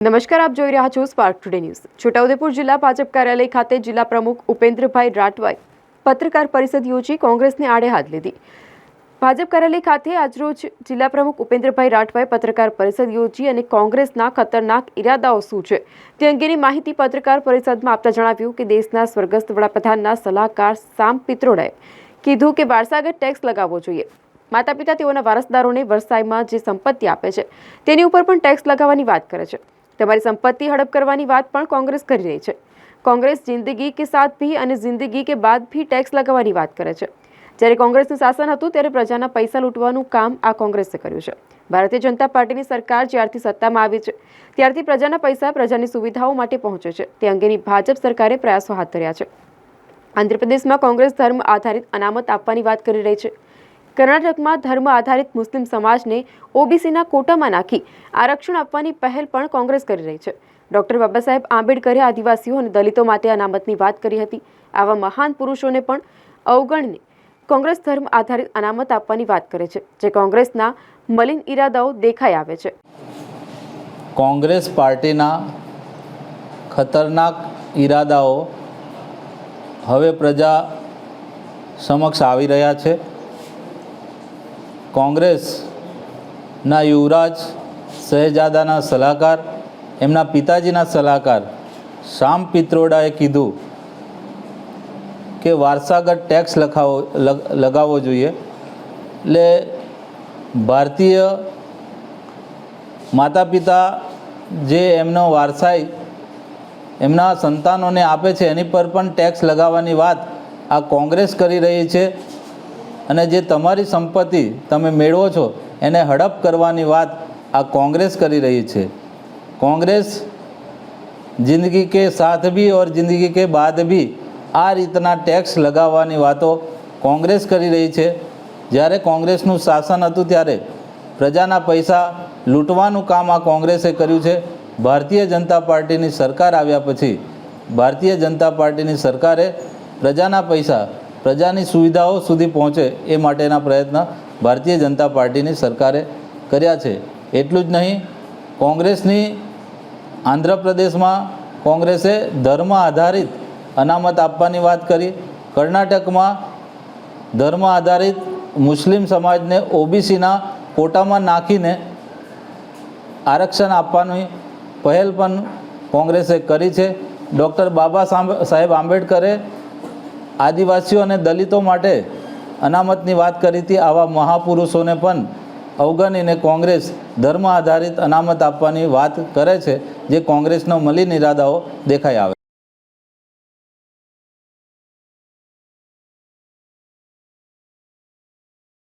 નમસ્કાર, આપ જોઈ રહ્યા છો સ્પાર્ક ટુડે ન્યૂઝ છોટાઉદેપુર જિલ્લા ભાજપ કાર્યાલય ખાતે જિલ્લા પ્રમુખ ઉપેન્દ્રભાઈ રાઠવાએ પત્રકાર પરિષદ યોજી કોંગ્રેસને આડે હાથ લીધી. ભાજપ કાર્યાલય ખાતે આજરોજ જિલ્લા પ્રમુખ ઉપેન્દ્રભાઈ રાઠવાએ પત્રકાર પરિષદ યોજી અને કોંગ્રેસના ખતરનાક ઇરાદાઓ શું છે તે અંગેની માહિતી પત્રકાર પરિષદમાં આપતા જણાવ્યું કે દેશના સ્વર્ગસ્થ વડાપ્રધાનના સલાહકાર સામ પિત્રોડાએ કીધું કે વારસાગત ટેક્સ લગાવવો જોઈએ. માતા પિતા તેઓના વારસદારોને વરસાઈમાં જે સંપત્તિ આપે છે તેની ઉપર પણ ટેક્સ લગાવવાની વાત કરે છે. તમારી સંપત્તિ હડપ કરવાની વાત પણ કોંગ્રેસ કરી રહી છે. કોંગ્રેસ જિંદગી કે સાથ ભી અને જિંદગી કે બાદ ભી ટેક્સ લગાવવાની વાત કરે છે. જ્યારે કોંગ્રેસનું શાસન હતું, ત્યારે પ્રજાના પૈસા લૂંટવાનું કામ આ કોંગ્રેસે કર્યું છે. ભારતીય જનતા પાર્ટીની સરકાર જ્યારથી સત્તામાં આવી છે, ત્યારથી પ્રજાના પૈસા પ્રજાની સુવિધાઓ માટે પહોંચે છે. તે અંગેની ભાજપ સરકારે પ્રયાસો હાથ ધર્યા છે. આંધ્રપ્રદેશમાં કોંગ્રેસ ધર્મ આધારિત અનામત આપવાની વાત કરી રહી છે. કર્ણાટકમાં ધર્મ આધારિત મુસ્લિમ સમાજને ઓબીસીના કોટામાં નાખી આરક્ષણ આપવાની પહેલ પણ કોંગ્રેસ કરી રહી છે. ડોક્ટર બાબા સાહેબ આંબેડકરે આદિવાસીઓ અને દલિતો માટે અનામતની વાત કરી હતી. આવા મહાન પુરુષોને પણ અવગણને કોંગ્રેસ ધર્મ આધારિત અનામત આપવાની વાત કરે છે, જે કોંગ્રેસના મલિન ઈરાદાઓ દેખાઈ આવે છે. કોંગ્રેસ પાર્ટીના ખતરનાક ઈરાદાઓ હવે પ્રજા સમક્ષ આવી રહ્યા છે. કોંગ્રેસના યુવરાજ, શહેજાદાના સલાહકાર, એમના પિતાજીના સલાહકાર શામ પિત્રોડાએ કીધું કે વારસાગત ટેક્સ લખાવો લગાવવો જોઈએ. એટલે ભારતીય માતા પિતા જે એમનો વારસાઈ એમના સંતાનોને આપે છે, એની પર પણ ટેક્સ લગાવવાની વાત આ કોંગ્રેસ કરી રહી છે. અને જે તમારી સંપત્તિ તમે મેળવો છો, એને હડપ કરવાની વાત આ કોંગ્રેસ કરી રહી છે. કોંગ્રેસ જિંદગી કે સાથ ભી ઓર જિંદગી કે બાદ ભી આ રીતના ટેક્સ લગાવવાની વાતો કોંગ્રેસ કરી રહી છે. જ્યારે કોંગ્રેસનું શાસન હતું ત્યારે પ્રજાના પૈસા લૂંટવાનું કામ આ કોંગ્રેસે કર્યું છે. ભારતીય જનતા પાર્ટીની સરકાર આવ્યા પછી ભારતીય જનતા પાર્ટીની સરકારે પ્રજાના પૈસા પ્રજાની સુવિધાઓ સુધી પહોંચે એ માટેના પ્રયત્ન ભારતીય જનતા પાર્ટીની સરકારે કર્યા છે. એટલું જ નહીં, કોંગ્રેસની આંધ્રપ્રદેશમાં કોંગ્રેસે ધર્મ આધારિત અનામત આપવાની વાત કરી. કર્ણાટકમાં ધર્મ આધારિત મુસ્લિમ સમાજને ઓબીસીના કોટામાં નાખીને આરક્ષણ આપવાની પહેલ પણ કોંગ્રેસે કરી છે. ડૉક્ટર બાબા સાહેબ આંબેડકરે આદિવાસીઓ અને દલિતો માટે અનામતની વાત કરી હતી, આવા મહાપુરુષોને પણ અવગણીને કોંગ્રેસ ધર્મ આધારિત અનામત આપવાની વાત કરે છે, જે કોંગ્રેસનો મલિન ઇરાદાઓ દેખાઈ આવે.